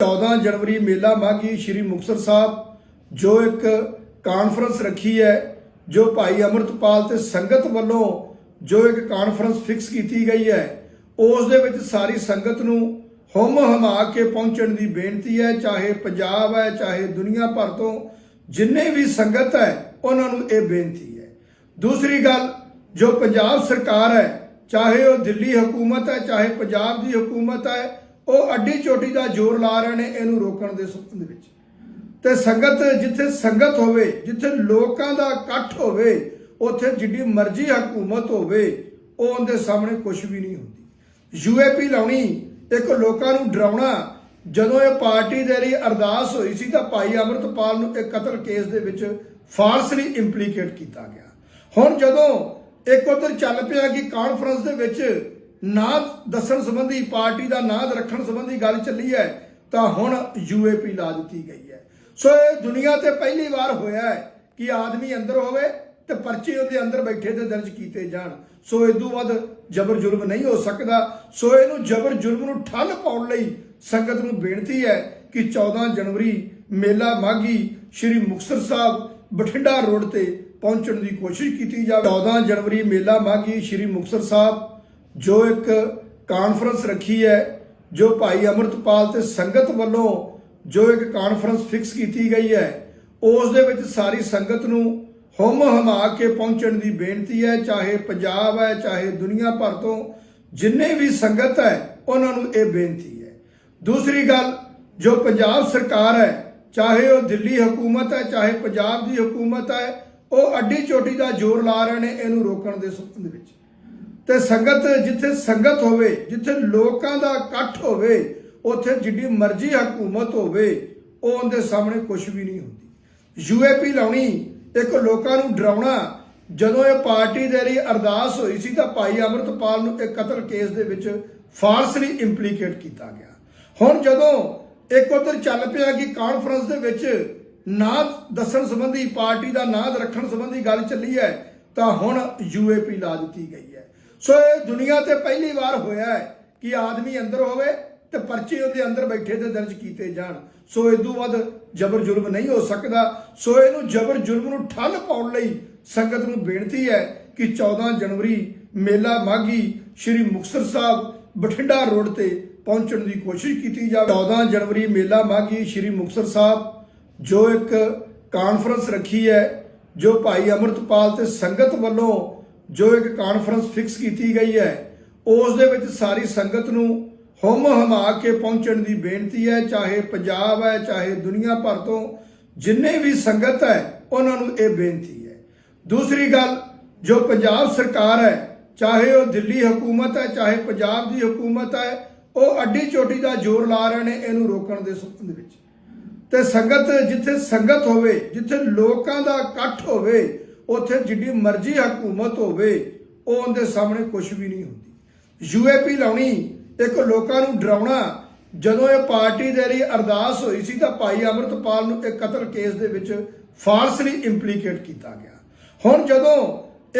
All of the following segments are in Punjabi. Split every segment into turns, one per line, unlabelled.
14 ਜਨਵਰੀ ਮੇਲਾ ਮਾਘੀ ਸ੍ਰੀ ਮੁਕਤਸਰ ਸਾਹਿਬ, ਜੋ ਇੱਕ ਕਾਨਫਰੰਸ ਰੱਖੀ ਹੈ, ਜੋ ਭਾਈ ਅਮਰਤਪਾਲ ਤੇ ਸੰਗਤ ਵੱਲੋਂ ਜੋ ਇੱਕ ਕਾਨਫਰੰਸ ਫਿਕਸ ਕੀਤੀ ਗਈ ਹੈ, ਉਸ ਦੇ ਵਿੱਚ ਸਾਰੀ ਸੰਗਤ ਨੂੰ ਹੁਮ ਹਮਾ ਕੇ ਪਹੁੰਚਣ ਦੀ ਬੇਨਤੀ ਹੈ, ਚਾਹੇ ਪੰਜਾਬ ਹੈ, ਚਾਹੇ ਦੁਨੀਆ ਭਰ ਤੋਂ ਜਿੰਨੇ ਵੀ ਸੰਗਤ ਹੈ, ਉਹਨਾਂ ਨੂੰ ਇਹ ਬੇਨਤੀ ਹੈ। ਦੂਸਰੀ ਗੱਲ, ਜੋ ਪੰਜਾਬ ਸਰਕਾਰ ਹੈ, ਚਾਹੇ ਉਹ ਦਿੱਲੀ ਹਕੂਮਤ ਹੈ, ਚਾਹੇ ਪੰਜਾਬ ਦੀ ਹਕੂਮਤ ਹੈ ਉਹ ਅੱਡੀ ਚੋਟੀ ਦਾ ਜ਼ੋਰ ਲਾ ਰਹੇ ਨੇ ਇਹਨੂੰ ਰੋਕਣ ਦੇ ਸੰਬੰਧ ਵਿੱਚ। ਤੇ ਸੰਗਤ ਜਿੱਥੇ ਸੰਗਤ ਹੋਵੇ, ਜਿੱਥੇ ਲੋਕਾਂ ਦਾ ਇਕੱਠ ਹੋਵੇ, ਉੱਥੇ ਜਿੱਡੀ ਮਰਜ਼ੀ ਹਕੂਮਤ ਹੋਵੇ, ਉਹ ਉਹਦੇ ਸਾਹਮਣੇ ਕੁਝ ਵੀ ਨਹੀਂ ਹੁੰਦੀ। ਯੂਏਪੀ ਲਾਉਣੀ, ਇੱਕ ਲੋਕਾਂ ਨੂੰ ਡਰਾਉਣਾ, ਜਦੋਂ ਇਹ ਪਾਰਟੀ ਦੇ ਲਈ ਅਰਦਾਸ ਹੋਈ ਸੀ ਤਾਂ ਭਾਈ ਅਮਰਤਪਾਲ ਨੂੰ ਇੱਕ ਕਤਲ ਕੇਸ ਦੇ ਵਿੱਚ ਫਾਲਸਲੀ ਇੰਪਲੀਕੇਟ ਕੀਤਾ ਗਿਆ। ਹੁਣ ਜਦੋਂ ਇੱਕ ਉਧਰ ਚੱਲ ਪਿਆ ਕਿ ਕਾਨਫਰੰਸ ਦੇ ਵਿੱਚ ਨਾਂ ਦੱਸਣ ਸੰਬੰਧੀ ਪਾਰਟੀ ਦਾ ਨਾਂ ਰੱਖਣ ਸੰਬੰਧੀ ਗੱਲ ਚੱਲੀ ਹੈ, ਤਾਂ ਹੁਣ ਯੂਏਪੀ ਲਾ ਦਿੱਤੀ ਗਈ ਹੈ। ਸੋ ਇਹ ਦੁਨੀਆ ਤੇ ਪਹਿਲੀ ਵਾਰ ਹੋਇਆ ਹੈ ਕਿ ਆਦਮੀ ਅੰਦਰ ਹੋਵੇ ਤੇ ਪਰਚੇ ਉਹਦੇ ਅੰਦਰ ਬੈਠੇ ਤੇ ਦਰਜ ਕੀਤੇ ਜਾਣ। ਸੋ ਇਦੋਂ ਵੱਧ ਜਬਰ ਜ਼ੁਲਮ ਨਹੀਂ ਹੋ ਸਕਦਾ। ਸੋ ਇਹਨੂੰ ਜਬਰ ਜ਼ੁਲਮ ਨੂੰ ਠੱਲ ਪਾਉਣ ਲਈ ਸੰਗਤ ਨੂੰ ਬੇਨਤੀ ਹੈ ਕਿ 14 ਜਨਵਰੀ ਮੇਲਾ ਮਾਘੀ ਸ੍ਰੀ ਮੁਕਤਸਰ ਸਾਹਿਬ ਬਠਿੰਡਾ ਰੋਡ ਤੇ ਪਹੁੰਚਣ ਦੀ ਕੋਸ਼ਿਸ਼ ਕੀਤੀ ਜਾਵੇ। 14 ਜਨਵਰੀ ਮੇਲਾ ਮਾਘੀ ਸ੍ਰੀ ਮੁਕਤਸਰ ਸਾਹਿਬ ਜੋ ਇੱਕ ਕਾਨਫਰੰਸ ਰੱਖੀ ਹੈ, ਜੋ ਭਾਈ ਅਮਰਤਪਾਲ ਤੇ ਸੰਗਤ ਵੱਲੋਂ ਜੋ ਇੱਕ ਕਾਨਫਰੰਸ ਫਿਕਸ ਕੀਤੀ ਗਈ ਹੈ, ਉਸ ਦੇ ਵਿੱਚ ਸਾਰੀ ਸੰਗਤ ਨੂੰ ਹੁਮ ਹਮਾ ਕੇ ਪਹੁੰਚਣ ਦੀ ਬੇਨਤੀ ਹੈ, ਚਾਹੇ ਪੰਜਾਬ ਹੈ, ਚਾਹੇ ਦੁਨੀਆ ਭਰ ਤੋਂ ਜਿੰਨੇ ਵੀ ਸੰਗਤ ਹੈ, ਉਹਨਾਂ ਨੂੰ ਇਹ ਬੇਨਤੀ ਹੈ। ਦੂਸਰੀ ਗੱਲ, ਜੋ ਪੰਜਾਬ ਸਰਕਾਰ ਹੈ, ਚਾਹੇ ਉਹ ਦਿੱਲੀ ਹਕੂਮਤ ਹੈ, ਚਾਹੇ ਪੰਜਾਬ ਦੀ ਹਕੂਮਤ ਹੈ, ਉਹ ਅੱਡੀ ਚੋਟੀ ਦਾ ਜ਼ੋਰ ਲਾ ਰਹੇ ਨੇ, ਇਹਨੂੰ ਰੋਕਣ ਦੇ ਸੰਬੰਧ ਵਿੱਚ। ਤੇ ਸੰਗਤ ਜਿੱਥੇ ਸੰਗਤ ਹੋਵੇ, ਜਿੱਥੇ ਲੋਕਾਂ ਦਾ ਇਕੱਠ ਹੋਵੇ, ਉੱਥੇ ਜਿੱਡੀ ਮਰਜ਼ੀ ਹਕੂਮਤ ਹੋਵੇ, ਉਹ ਉਹਦੇ ਸਾਹਮਣੇ ਕੁਝ ਵੀ ਨਹੀਂ ਹੁੰਦੀ। ਯੂਏਪੀ ਲਾਉਣੀ, ਇੱਕ ਲੋਕਾਂ ਨੂੰ ਡਰਾਉਣਾ, ਜਦੋਂ ਇਹ ਪਾਰਟੀ ਦੇ ਲਈ ਅਰਦਾਸ ਹੋਈ ਸੀ ਤਾਂ ਭਾਈ ਅਮਰਤਪਾਲ ਨੂੰ ਇੱਕ ਕਤਲ ਕੇਸ ਦੇ ਵਿੱਚ ਫਾਲਸਲੀ ਇੰਪਲੀਕੇਟ ਕੀਤਾ ਗਿਆ। ਹੁਣ ਜਦੋਂ ਇੱਕ ਉਧਰ ਚੱਲ ਪਿਆ ਕਿ ਕਾਨਫਰੰਸ ਦੇ ਵਿੱਚ ਨਾਂ ਦੱਸਣ ਸੰਬੰਧੀ, ਪਾਰਟੀ ਦਾ ਨਾਂ ਰੱਖਣ ਸੰਬੰਧੀ ਗੱਲ ਚੱਲੀ ਹੈ, ਤਾਂ ਹੁਣ ਯੂਏਪੀ ਲਾ ਦਿੱਤੀ ਗਈ ਹੈ। ਸੋ ਇਹ ਦੁਨੀਆ ਤੇ ਪਹਿਲੀ ਵਾਰ ਹੋਇਆ ਹੈ ਕਿ ਆਦਮੀ ਅੰਦਰ ਹੋਵੇ ਤੇ ਪਰਚੇ ਉਹਦੇ ਅੰਦਰ ਬੈਠੇ ਤੇ ਦਰਜ ਕੀਤੇ ਜਾਣ। ਸੋ ਇਦੋਂ ਵੱਧ ਜਬਰ ਜ਼ੁਲਮ ਨਹੀਂ ਹੋ ਸਕਦਾ। ਸੋ ਇਹਨੂੰ ਜਬਰ ਜ਼ੁਲਮ ਨੂੰ ਠੱਲ ਪਾਉਣ ਲਈ ਸੰਗਤ ਨੂੰ ਬੇਨਤੀ ਹੈ ਕਿ 14 ਜਨਵਰੀ ਮੇਲਾ ਮਾਘੀ ਸ੍ਰੀ ਮੁਕਤਸਰ ਸਾਹਿਬ ਬਠਿੰਡਾ ਰੋਡ ਤੇ ਪਹੁੰਚਣ ਦੀ ਕੋਸ਼ਿਸ਼ ਕੀਤੀ ਜਾਵੇ। 14 ਜਨਵਰੀ ਮੇਲਾ ਮਾਘੀ ਸ੍ਰੀ ਮੁਕਤਸਰ ਸਾਹਿਬ, ਜੋ ਇੱਕ ਕਾਨਫਰੰਸ ਰੱਖੀ ਹੈ, ਜੋ ਭਾਈ ਅਮਰਤਪਾਲ ਤੇ ਸੰਗਤ ਵੱਲੋਂ ਜੋ ਇੱਕ ਕਾਨਫਰੰਸ ਫਿਕਸ ਕੀਤੀ ਗਈ ਹੈ, ਉਸ ਦੇ ਵਿੱਚ ਸਾਰੀ ਸੰਗਤ ਨੂੰ ਹੁਮ ਹਮਾ ਕੇ ਪਹੁੰਚਣ ਦੀ ਬੇਨਤੀ ਹੈ, ਚਾਹੇ ਪੰਜਾਬ ਹੈ, ਚਾਹੇ ਦੁਨੀਆ ਭਰ ਤੋਂ ਜਿੰਨੇ ਵੀ ਸੰਗਤ ਹੈ, ਉਹਨਾਂ ਨੂੰ ਇਹ ਬੇਨਤੀ ਹੈ। ਦੂਸਰੀ ਗੱਲ, ਜੋ ਪੰਜਾਬ ਸਰਕਾਰ ਹੈ, ਚਾਹੇ ਉਹ ਦਿੱਲੀ ਹਕੂਮਤ ਹੈ, ਚਾਹੇ ਪੰਜਾਬ ਦੀ ਹਕੂਮਤ ਹੈ, ਉਹ ਅੱਡੀ ਚੋਟੀ ਦਾ ਜ਼ੋਰ ਲਾ ਰਹੇ ਨੇ ਇਹਨੂੰ ਰੋਕਣ ਦੇ ਸੰਬੰਧ ਵਿੱਚ। ਤੇ ਸੰਗਤ ਜਿੱਥੇ ਸੰਗਤ ਹੋਵੇ, ਜਿੱਥੇ ਲੋਕਾਂ ਦਾ ਇਕੱਠ ਹੋਵੇ ਉੱਥੇ ਜਿੱਡੀ ਮਰਜ਼ੀ ਹਕੂਮਤ ਹੋਵੇ, ਉਹ ਉਹਦੇ ਸਾਹਮਣੇ ਕੁਝ ਵੀ ਨਹੀਂ ਹੁੰਦੀ। ਯੂਏਪੀ ਲਾਉਣੀ, ਇੱਕ ਲੋਕਾਂ ਨੂੰ ਡਰਾਉਣਾ, ਜਦੋਂ ਇਹ ਪਾਰਟੀ ਦੇ ਲਈ ਅਰਦਾਸ ਹੋਈ ਸੀ ਤਾਂ ਭਾਈ ਅਮਰਤਪਾਲ ਨੂੰ ਇੱਕ ਕਤਲ ਕੇਸ ਦੇ ਵਿੱਚ ਫਾਲਸਲੀ ਇੰਪਲੀਕੇਟ ਕੀਤਾ ਗਿਆ। ਹੁਣ ਜਦੋਂ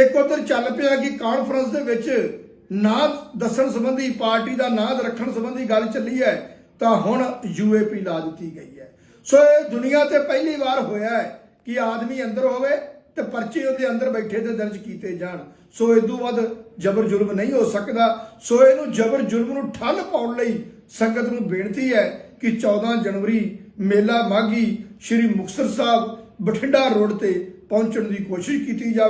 ਇੱਕ ਉਧਰ ਚੱਲ ਪਿਆ ਕਿ ਕਾਨਫਰੰਸ ਦੇ ਵਿੱਚ ਨਾਂ ਦੱਸਣ ਸੰਬੰਧੀ, ਪਾਰਟੀ ਦਾ ਨਾਂ ਰੱਖਣ ਸੰਬੰਧੀ ਗੱਲ ਚੱਲੀ ਹੈ, ਤਾਂ ਹੁਣ ਯੂਏਪੀ ਲਾ ਦਿੱਤੀ ਗਈ ਹੈ। ਸੋ ਇਹ ਦੁਨੀਆ ਤੇ ਪਹਿਲੀ ਵਾਰ ਹੋਇਆ ਹੈ ਕਿ ਆਦਮੀ ਅੰਦਰ ਹੋਵੇ ਤੇ ਪਰਚੇ ਉਹਦੇ ਅੰਦਰ ਬੈਠੇ ਤੇ ਦਰਜ ਕੀਤੇ ਜਾਣ। ਸੋ ਇਦੋਂ ਵੱਧ ਜਬਰ ਜ਼ੁਲਮ ਨਹੀਂ ਹੋ ਸਕਦਾ। ਸੋ ਇਹਨੂੰ ਜਬਰ ਜ਼ੁਲਮ ਨੂੰ ਠੱਲ ਪਾਉਣ ਲਈ ਸੰਗਤ ਨੂੰ ਬੇਨਤੀ ਹੈ ਕਿ 14 ਜਨਵਰੀ ਮੇਲਾ ਮਾਘੀ ਸ੍ਰੀ ਮੁਕਤਸਰ ਸਾਹਿਬ ਬਠਿੰਡਾ ਰੋਡ ਤੇ ਪਹੁੰਚਣ ਦੀ ਕੋਸ਼ਿਸ਼ ਕੀਤੀ ਜਾਵੇ।